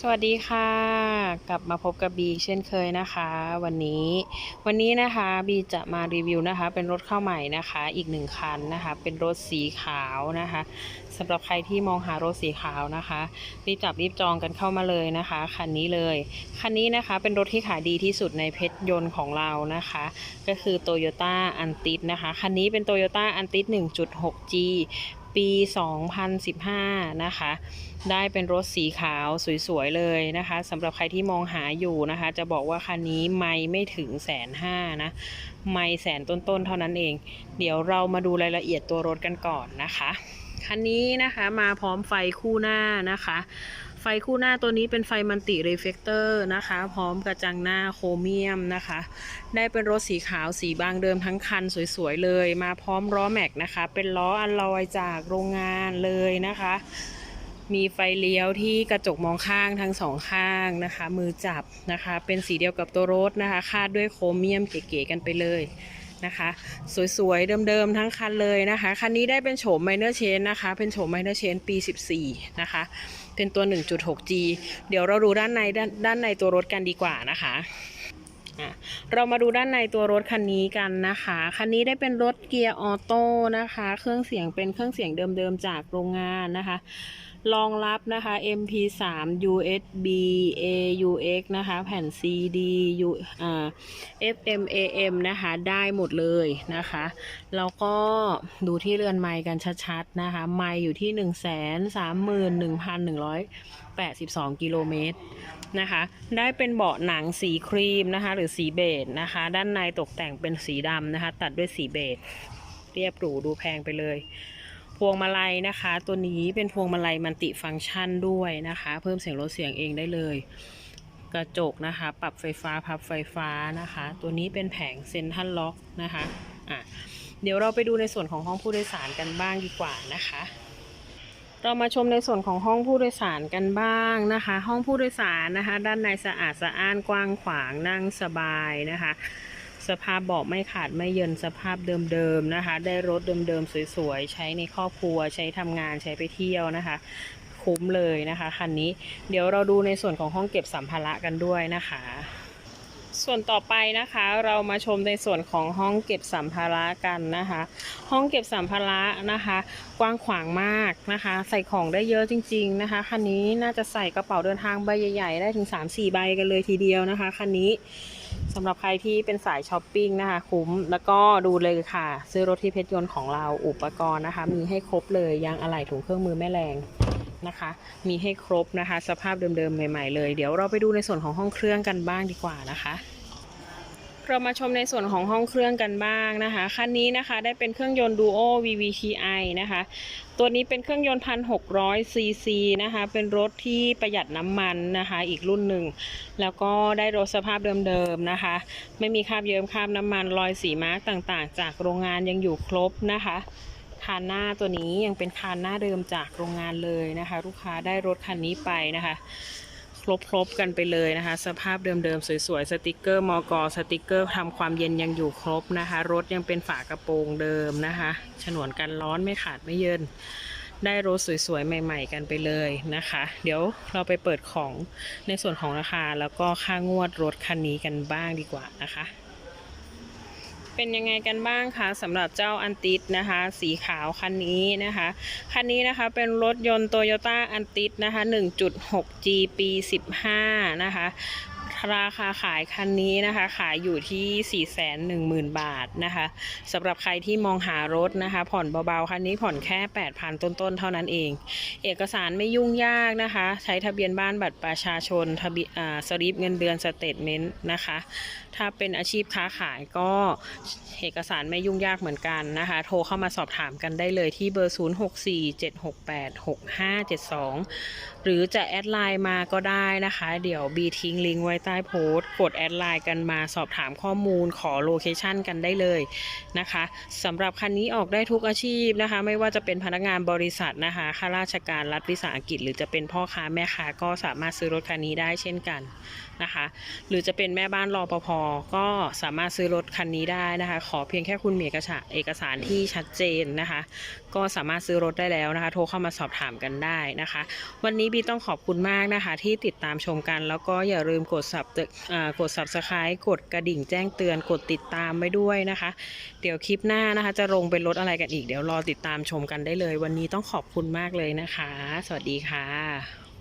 สวัสดีค่ะ กลับมาพบกับบีเช่นเคยนะคะ วันนี้ วันนี้นะคะบีจะมารีวิวนะคะ เป็นรถเข้าใหม่นะคะ อีกหนึ่งคันนะคะ เป็นรถสีขาวนะคะสำหรับใครที่มองหารถสีขาวนะคะ รีบจับรีบจองกันเข้ามาเลยนะคะคันนี้เลยคันนี้นะคะเป็นรถที่ขายดีที่สุดในเพชรยนต์ของเรานะคะ ก็คือ Toyota a n t i นะคะคันนี้เป็น Toyota a n t i 1.6G ปี 2015 นะคะ ได้เป็นรถสีขาวสวยๆเลยนะคะสำหรับใครที่มองหาอยู่นะคะ จะบอกว่าคันนี้ไม่ไม่ถึงแสนห้านะ ไม่แสนต้นๆ เท่านั้นเอง เดี๋ยวเรามาดูรายละเอียดตัวรถกันก่อนนะคะ คันนี้นะคะมาพร้อมไฟคู่หน้านะคะ ไฟคู่หน้าตัวนี้เป็นไฟมันติรีเฟกเตอร์นะคะ พร้อมกระจังหน้าโครเมียมนะคะ ได้เป็นรถสีขาวสีบางเดิมทั้งคันสวยๆเลย มาพร้อมล้อแม็กนะคะ เป็นล้ออัลลอยจากโรงงานเลยนะคะ มีไฟเลี้ยวที่กระจกมองข้างทั้งสองข้างนะคะ มือจับนะคะ เป็นสีเดียวกับตัวรถนะคะ คาดด้วยโครเมียมเก๋ๆกันไปเลย นะคะ สวยๆ เดิมๆ ทั้งคันเลยนะคะ คันนี้ได้เป็นโฉม Minor Change นะคะ เป็นโฉม Minor Change ปี 14 นะคะ เป็นตัว 1.6G เดี๋ยวเราดูด้านในด้านด้านในตัวรถกันดีกว่านะคะะเรามาดูด้านในตัวรถคันนี้กันนะคะ คันนี้ได้เป็นรถเกียร์ออโต้นะคะ เครื่องเสียงเป็นเครื่องเสียงเดิมๆจากโรงงานนะคะ รองรับนะคะ MP3 USB AUX นะคะ แผ่น CD U อ่า FM AM นะคะ ได้หมดเลยนะคะ แล้วก็ดูที่เรือนไมค์กันชัดๆนะคะ ไมค์อยู่ที่ 131,182 กิโลเมตรนะคะ ได้เป็นเบาะหนังสีครีมนะคะ หรือสีเบจนะคะ ด้านในตกแต่งเป็นสีดำนะคะ ตัดด้วยสีเบจเรียบหรูดูแพงไปเลย วงมาลัยนะคะ ตัวนี้เป็นพวงมาลัยมันติฟังก์ชันด้วยนะคะ เพิ่มเสียงลดเสียงเองได้เลย กระจกนะคะ ปรับไฟฟ้าพับไฟฟ้านะคะ ตัวนี้เป็นแผงเซ็นทรัลล็อกนะคะอะเดี๋ยวเราไปดูในส่วนของห้องผู้โดยสารกันบ้างดีกว่านะคะ เรามาชมในส่วนของห้องผู้โดยสารกันบ้างนะคะ ห้องผู้โดยสารนะคะ ด้านในสะอาดสะอ้านกว้างขวางนั่งสบายนะคะ สภาพบอกไม่ขาดไม่เยินสภาพเดิมๆนะคะ ได้รถเดิมๆสวยๆ ใช้ในครอบครัว ใช้ทำงานใช้ไปเที่ยวนะคะ คุ้มเลยนะคะคันนี้ เดี๋ยวเราดูในส่วนของห้องเก็บสัมภาระกันด้วยนะคะ ส่วนต่อไปนะคะเรามาชมในส่วนของห้องเก็บสัมภาระกันนะคะ ห้องเก็บสัมภาระนะคะ กว้างขวางมากนะคะ ใส่ของได้เยอะจริง ๆนะคะคันนี้น่าจะใส่กระเป๋าเดินทางใบใหญ่ ๆ ได้ถึง 3-4 ใบกันเลยทีเดียวนะคะคันนี้สำหรับใครที่เป็นสายช้อปปิ้งนะคะ คุ้มแล้วก็ดูเลยค่ะ ซื้อรถที่เพชรยนต์ของเราอุปกรณ์นะคะ มีให้ครบเลยยางอะไหล่ถุงเครื่องมือแม่แรง นะคะ มีให้ครบนะคะ สภาพเดิมๆใหม่ๆเลยเดี๋ยวเราไปดูในส่วนของห้องเครื่องกันบ้างดีกว่านะคะเรามาชมในส่วนของห้องเครื่องกันบ้างนะคะ คันนี้นะคะได้เป็นเครื่องยนต์ Duo VVTi นะคะ ตัวนี้เป็นเครื่องยนต์ 1,600 ซีซีนะคะ เป็นรถที่ประหยัดน้ำมันนะคะ อีกรุ่นหนึ่ง แล้วก็ได้รถสภาพเดิมๆนะคะ ไม่มีคราบเยิ้มคราบน้ำมันรอยสีมาร์กต่างๆ จากโรงงานยังอยู่ครบนะคะ คานหน้าตัวนี้ยังเป็นคานหน้าเดิมจากโรงงานเลยนะคะ ลูกค้าได้รถคันนี้ไปนะคะครบๆกันไปเลยนะคะ สภาพเดิมๆสวยๆสติกเกอร์มอกสติกเกอร์ทำความเย็นยังอยู่ครบนะคะ รถยังเป็นฝากระโปรงเดิมนะคะฉนวนกันร้อนไม่ขาดไม่เยินได้รถสวยๆ ใหม่ ๆ กันไปเลยนะคะ เดี๋ยวเราไปเปิดของในส่วนของราคาแล้วก็ค่างวดรถคันนี้กันบ้างดีกว่านะคะ เป็นยังไงกันบ้างคะสำหรับเจ้าอันติสนะคะ สีขาวคันนี้นะคะ คันนี้นะคะเป็นรถยนต์โตโยต้าอันติสนะคะ 1.6G ปี 15 นะคะ ราคาขายคันนี้นะคะ ขายอยู่ที่ 410,000 บาทนะคะสำหรับใครที่มองหารถนะคะ ผ่อนเบาๆ คันนี้ผ่อนแค่ 8,000 ต้นๆ เท่านั้นเอง เอกสารไม่ยุ่งยากนะคะ ใช้ทะเบียนบ้านบัตรประชาชนทะเบียนอ่าสลิปเงินเดือนสเตทเมนต์นะคะ ถ้าเป็นอาชีพค้าขายก็เอกสารไม่ยุ่งยากเหมือนกันนะคะ โทรเข้ามาสอบถามกันได้เลยที่เบอร์ 0647686572 หรือจะแอดไลน์มาก็ได้นะคะ เดี๋ยวบีทิ้งลิงก์ไว้ใต้โพสต์ กดแอดไลน์กันมาสอบถามข้อมูลขอโลเคชันกันได้เลยนะคะสำหรับคันนี้ออกได้ทุกอาชีพนะคะ ไม่ว่าจะเป็นพนักงานบริษัทนะคะข้าราชการรัฐวิสาหกิจ หรือจะเป็นพ่อค้าแม่ค้าก็สามารถซื้อรถคันนี้ได้เช่นกันนะคะ หรือจะเป็นแม่บ้านรอปภก็สามารถซื้อรถคันนี้ได้นะคะ ขอเพียงแค่คุณมีเอกสารเอกสารที่ชัดเจนนะคะ ก็สามารถซื้อรถได้แล้วนะคะ โทรเข้ามาสอบถามกันได้นะคะ วันนี้บีต้องขอบคุณมากนะคะ ที่ติดตามชมกันแล้วก็อย่าลืมกด sub ากด subscribe กดกระดิ่งแจ้งเตือนกดติดตามไว้ด้วยนะคะ เดี๋ยวคลิปหน้านะคะ จะลงเป็นรถอะไรกันอีก เดี๋ยวรอติดตามชมกันได้เลย วันนี้ต้องขอบคุณมากเลยนะคะ สวัสดีค่ะ